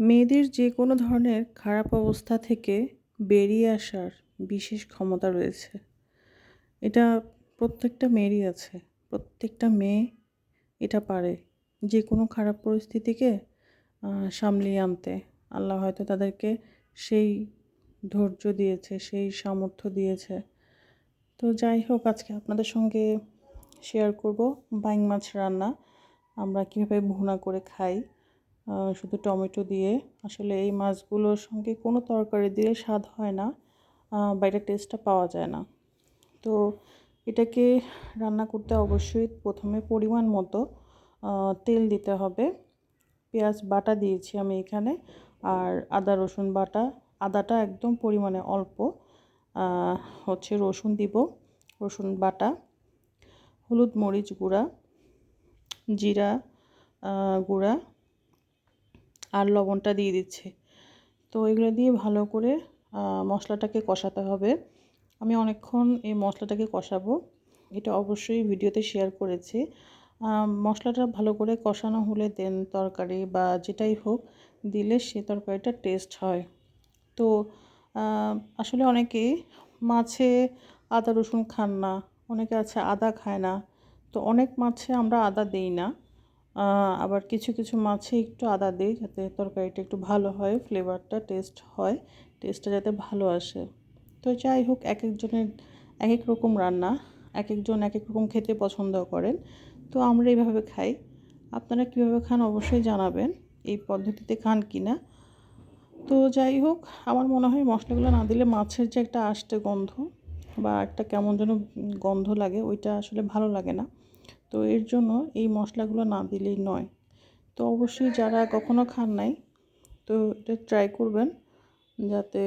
মেয়েদের যে কোনো ধরনের খারাপ অবস্থা থেকে বেরিয়ে আসার বিশেষ ক্ষমতা রয়েছে। এটা প্রত্যেকটা মেয়েরই আছে। প্রত্যেকটা মেয়ে এটা পারে। যে কোনো খারাপ পরিস্থিতিকে সামলিয়ে আনতে। আল্লাহ হয়তো তাদেরকে সেই ধৈর্য দিয়েছে, সেই সামর্থ্য দিয়েছে। তো যাই হোক, আজকে আপনাদের সঙ্গে শেয়ার করব। বাইং মাছ রান্না আমরা কীভাবে ভুনা করে খাই। শুধু টমেটো দিয়ে। আসলে এই মাছগুলোর সঙ্গে কোনো তরকারি দিয়ে স্বাদ হয় না বা এটা টেস্টটা পাওয়া যায় না। তো এটাকে রান্না করতে অবশ্যই প্রথমে পরিমাণ মতো তেল দিতে হবে। পেঁয়াজ বাটা দিয়েছি আমি এখানে, আর আদা, রসুন বাটা। আদাটা একদম পরিমাণে অল্প হচ্ছে রসুন দিব, রসুন বাটা, হলুদ মরিচ গুঁড়া, জিরা গুঁড়া আর লবণটা দিয়ে দিচ্ছে। তো এগুলো দিয়ে ভালো করে মশলাটাকে কষাতে হবে। আমি অনেকক্ষণ এই মশলাটাকে কষাবো। এটা অবশ্যই ভিডিওতে শেয়ার করেছি। মশলাটা ভালো করে কষানো হলে দেন তরকারি বা যেটাই হোক, দিলে সে তরকারিটা টেস্ট হয়। তো আসলে অনেকেই মাছে আদা রসুন খান না, অনেকে আছে আদা খায় না। তো অনেক মাছে আমরা আদা দিই না। আবার কিছু কিছু মাছে একটু আদা দিই যাতে তরকারিটা একটু ভালো হয় ফ্লেভারটা টেস্ট হয় টেস্টটা যাতে ভালো আসে। তো যাই হোক এক একজনের এক এক রকম রান্না এক একজন এক এক রকম খেতে পছন্দ করেন। তো আমরা এইভাবে খাই। আপনারা কীভাবে খান অবশ্যই জানাবেন, এই পদ্ধতিতে খান কি না তো যাই হোক, আমার মনে হয় মশলাগুলো না দিলে মাছের যে একটা আষ্টে গন্ধ বা একটা কেমন যেন গন্ধ লাগে, ওইটা আসলে ভালো লাগে না। তো এর জন্য এই মশলাগুলো না দিলেই নয়। তো অবশ্যই যারা কখনো খান নাই, তো এটা ট্রাই করবেন যাতে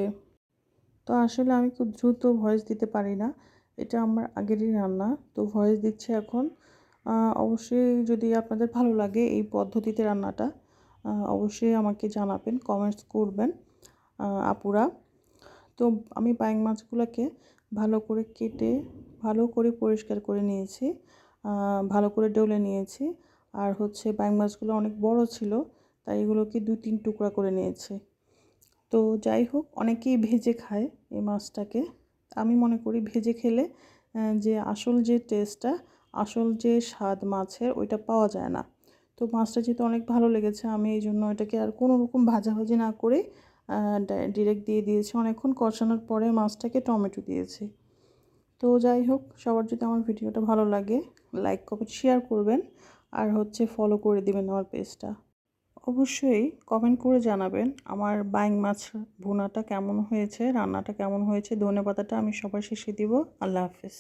তো আসলে আমি খুব দ্রুত ভয়েস দিতে পারি না। এটা আমার আগেরই রান্না, তো ভয়েস দিচ্ছে এখন। অবশ্যই যদি আপনাদের ভালো লাগে এই পদ্ধতিতে রান্নাটা অবশ্যই আমাকে জানাবেন কমেন্টস করবেন আপুরা। তো আমি বাইং মাছগুলোকে ভালো করে কেটে, ভালো করে পরিষ্কার করে নিয়েছি। ভালো করে ডলে নিয়েছি। আর হচ্ছে বাইং মাছগুলো অনেক বড় ছিল, তাই এগুলোকে দু তিন টুকরা করে নিয়েছি। তো যাই হোক, অনেকেই ভেজে খায় এই মাছটাকে। আমি মনে করি ভেজে খেলে যে আসল যে টেস্টটা আসল যে স্বাদ মাছের, ওইটা পাওয়া যায় না। তো মাছটা যেহেতু অনেক ভালো লেগেছে, আমি এই জন্য এটাকে আর কোনো রকম ভাজাভাজি না করে ডিরেক্ট দিয়ে দিয়েছি। অনেকক্ষণ কষানোর পরে মাছটাকে টমেটো দিয়েছি। তো যাই হোক, সবার যদি আমার ভিডিওটা ভালো লাগে লাইক কমেন্ট শেয়ার করবেন আর হচ্ছে ফলো করে দিবেন আমার পেজটা অবশ্যই কমেন্ট করে জানাবেন আমার বাইং মাছ ভুনাটা কেমন হয়েছে, রান্নাটা কেমন হয়েছে ধনে পাতাটা আমি সবার শেষে দিব। আল্লাহ হাফিজ।